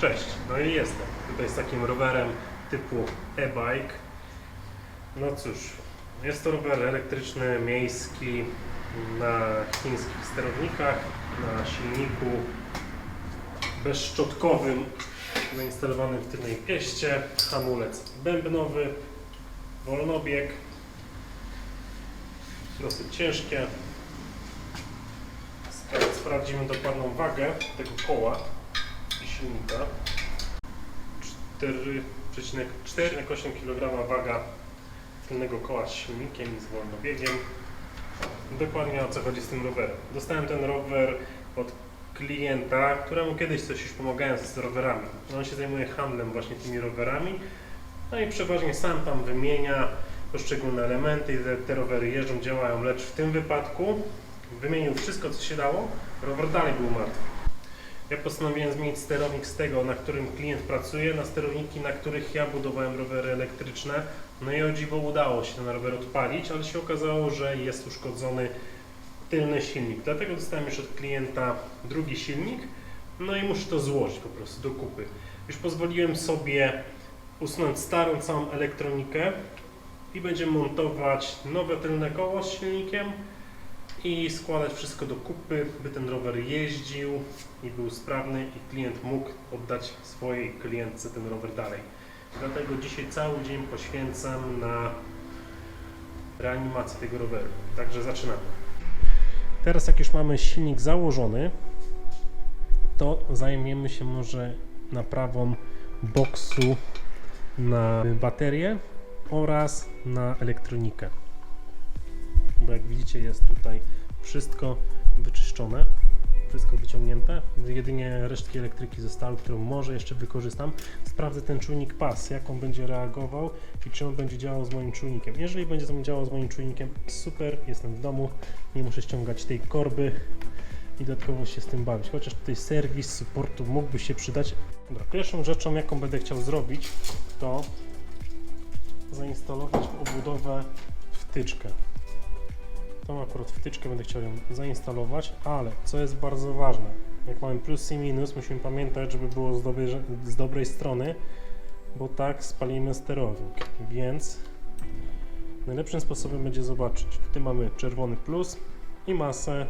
Cześć, no i jestem. Tutaj z takim rowerem typu e-bike. No cóż, jest to rower elektryczny, miejski, na chińskich sterownikach, na silniku bezszczotkowym, zainstalowanym w tylnej pieście, hamulec bębnowy, wolnobieg, dosyć ciężkie. Spra- Sprawdzimy dokładną wagę tego koła silnika. 4,8 kg waga tylnego koła z silnikiem i z wolnobiegiem. Dokładnie o co chodzi z tym rowerem. Dostałem ten rower od klienta, któremu kiedyś coś już pomagałem z rowerami. On się zajmuje handlem właśnie tymi rowerami. No i przeważnie sam tam wymienia poszczególne elementy i te, te rowery jeżdżą, działają, lecz w tym wypadku wymienił wszystko co się dało, rower dalej był martwy. Ja postanowiłem zmienić sterownik z tego, na którym klient pracuje, na sterowniki, na których ja budowałem rowery elektryczne. No i o dziwo udało się ten rower odpalić, ale się okazało, że jest uszkodzony tylny silnik. Dlatego dostałem już od klienta drugi silnik, no i muszę to złożyć po prostu do kupy. Już pozwoliłem sobie usunąć starą całą elektronikę i będziemy montować nowe tylne koło z silnikiem i składać wszystko do kupy, by ten rower jeździł i był sprawny i klient mógł oddać swojej klientce ten rower dalej. Dlatego dzisiaj cały dzień poświęcam na reanimację tego roweru. Także zaczynamy. Teraz jak już mamy silnik założony, to zajmiemy się może naprawą boksu na baterię oraz na elektronikę. Bo jak widzicie jest tutaj wszystko wyczyszczone, wszystko wyciągnięte. Jedynie resztki elektryki zostały, którą może jeszcze wykorzystam. Sprawdzę ten czujnik pas, jak on będzie reagował i czy on będzie działał z moim czujnikiem. Jeżeli będzie on działał z moim czujnikiem, super, jestem w domu, nie muszę ściągać tej korby i dodatkowo się z tym bawić. Chociaż tutaj serwis supportu mógłby się przydać. Dobra, pierwszą rzeczą, jaką będę chciał zrobić, to zainstalować obudowę wtyczkę. Tą akurat wtyczkę będę chciał ją zainstalować, ale co jest bardzo ważne, jak mamy plus i minus, musimy pamiętać, żeby było z dobrej, z dobrej strony, bo tak spalimy sterownik, więc najlepszym sposobem będzie zobaczyć, tutaj mamy czerwony plus i masę,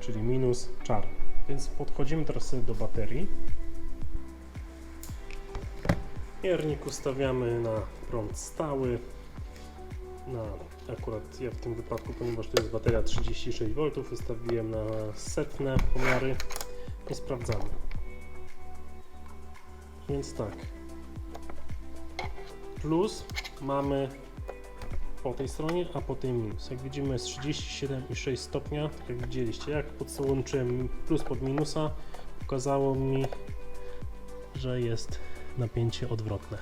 czyli minus czarny. Więc podchodzimy teraz do baterii. Miernik ustawiamy na prąd stały, na akurat ja w tym wypadku, ponieważ to jest bateria 36V, ustawiłem na setne pomiary i sprawdzamy. Więc tak. Plus mamy po tej stronie, a po tej minus. Jak widzimy jest 37,6 stopnia, tak jak widzieliście. Jak podłączyłem plus pod minusa, pokazało mi, że jest napięcie odwrotne.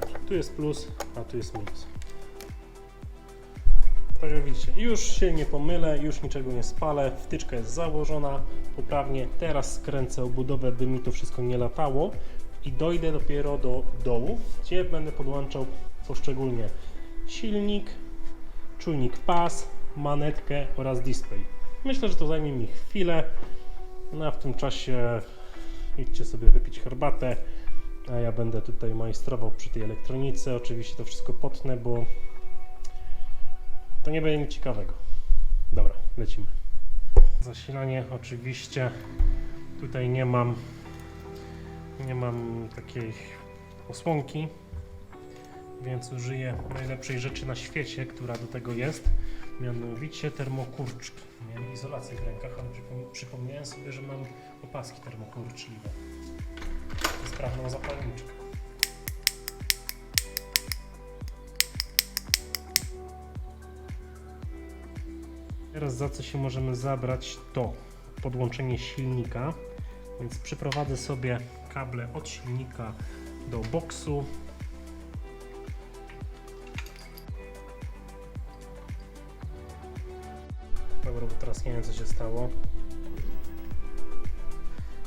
Także tu jest plus, a tu jest minus. Tak jak widzicie, już się nie pomylę, już niczego nie spalę, wtyczka jest założona poprawnie. Teraz skręcę obudowę, by mi to wszystko nie latało i dojdę dopiero do dołu, gdzie będę podłączał poszczególnie silnik, czujnik pas, manetkę oraz display. Myślę, że to zajmie mi chwilę, no a w tym czasie idźcie sobie wypić herbatę, a ja będę tutaj majstrował przy tej elektronice. Oczywiście to wszystko potnę, bo to nie będzie nic ciekawego. Dobra, lecimy. Zasilanie oczywiście tutaj nie mam nie mam takiej osłonki, więc użyję najlepszej rzeczy na świecie, która do tego jest, mianowicie termokurczki. Miałem izolację w rękach, ale przypom- przypomniałem sobie, że mam opaski termokurczliwe. Sprawną zapalniczkę. Teraz za co się możemy zabrać to podłączenie silnika, więc przyprowadzę sobie kable od silnika do boksu. Dobra, bo teraz nie wiem co się stało.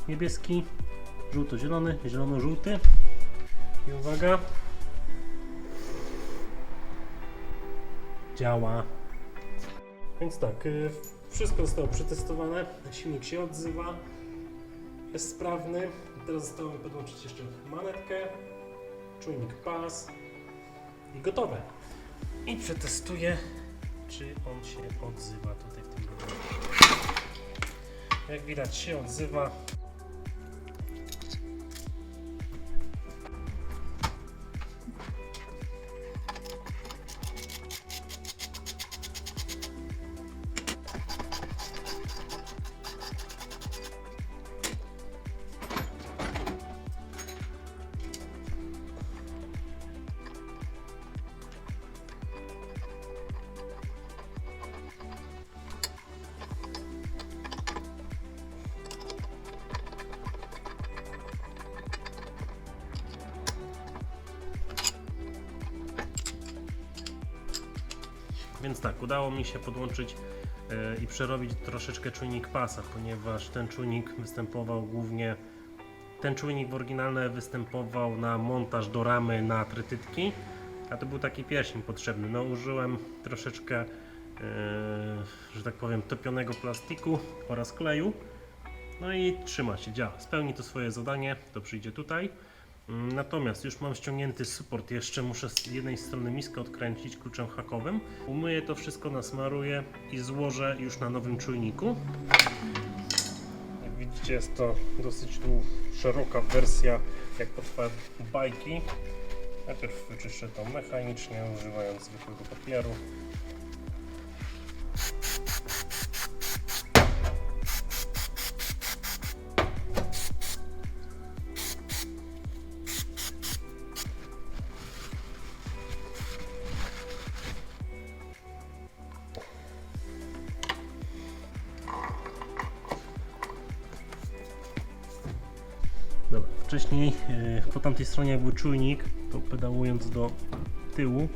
Niebieski, żółto-zielony, zielono-żółty. I uwaga. Działa. Więc tak, y, wszystko zostało przetestowane, silnik się odzywa jest sprawny. Teraz zostało mi podłączyć jeszcze manetkę, czujnik pas i gotowe. I przetestuję, czy on się odzywa tutaj w tym rowerze. Jak widać się odzywa. Tak, udało mi się podłączyć e, i przerobić troszeczkę czujnik pasa, ponieważ ten czujnik występował głównie. Ten czujnik w oryginalne występował na montaż do ramy na trytytki, a to był taki pierścień potrzebny. No, użyłem troszeczkę, e, że tak powiem, topionego plastiku oraz kleju. No i trzyma się, działa. Spełni to swoje zadanie, to przyjdzie tutaj. Natomiast już mam ściągnięty support, jeszcze muszę z jednej strony miskę odkręcić kluczem hakowym. Umyję to wszystko, nasmaruję i złożę już na nowym czujniku. Jak widzicie jest to dosyć tu szeroka wersja jak pod bajki. Najpierw wyczyszczę to mechanicznie używając zwykłego papieru. Wcześniej e, po tamtej stronie jak był czujnik, to pedałując do tyłu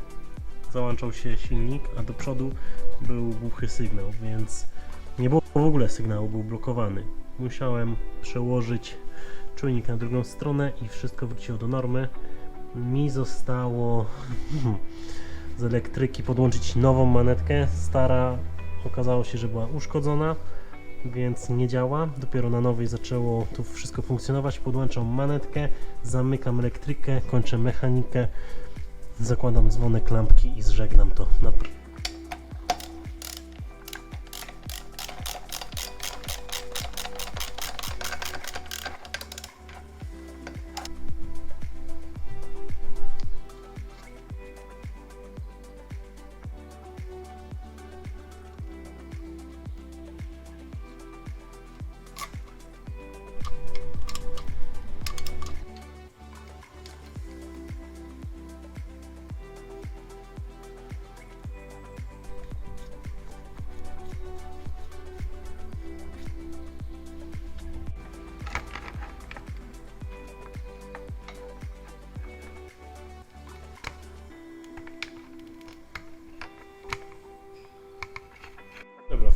załączał się silnik, a do przodu był głuchy sygnał, więc nie było w ogóle sygnału, był blokowany. Musiałem przełożyć czujnik na drugą stronę i wszystko wróciło do normy. Mi zostało z elektryki podłączyć nową manetkę. Stara okazało się, że była uszkodzona więc nie działa. Dopiero na nowej zaczęło tu wszystko funkcjonować. Podłączam manetkę, zamykam elektrykę, kończę mechanikę, zakładam dzwonek, lampki i zżegnam to. Na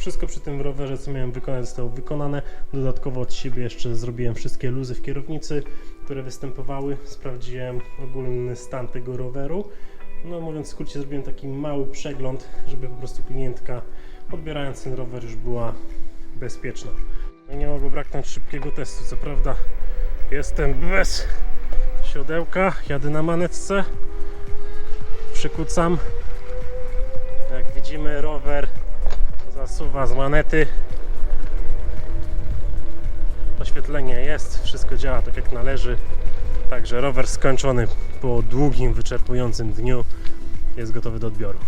wszystko przy tym rowerze, co miałem wykonać, zostało wykonane. Dodatkowo od siebie jeszcze zrobiłem wszystkie luzy w kierownicy, które występowały. Sprawdziłem ogólny stan tego roweru. No mówiąc w skrócie, zrobiłem taki mały przegląd, żeby po prostu klientka odbierając ten rower już była bezpieczna. No nie mogło braknąć szybkiego testu. Co prawda jestem bez siodełka, jadę na manetce, przykucam. Jak widzimy rower zasuwa z manety. Oświetlenie jest, wszystko działa tak jak należy. Także rower skończony po długim, wyczerpującym dniu jest gotowy do odbioru.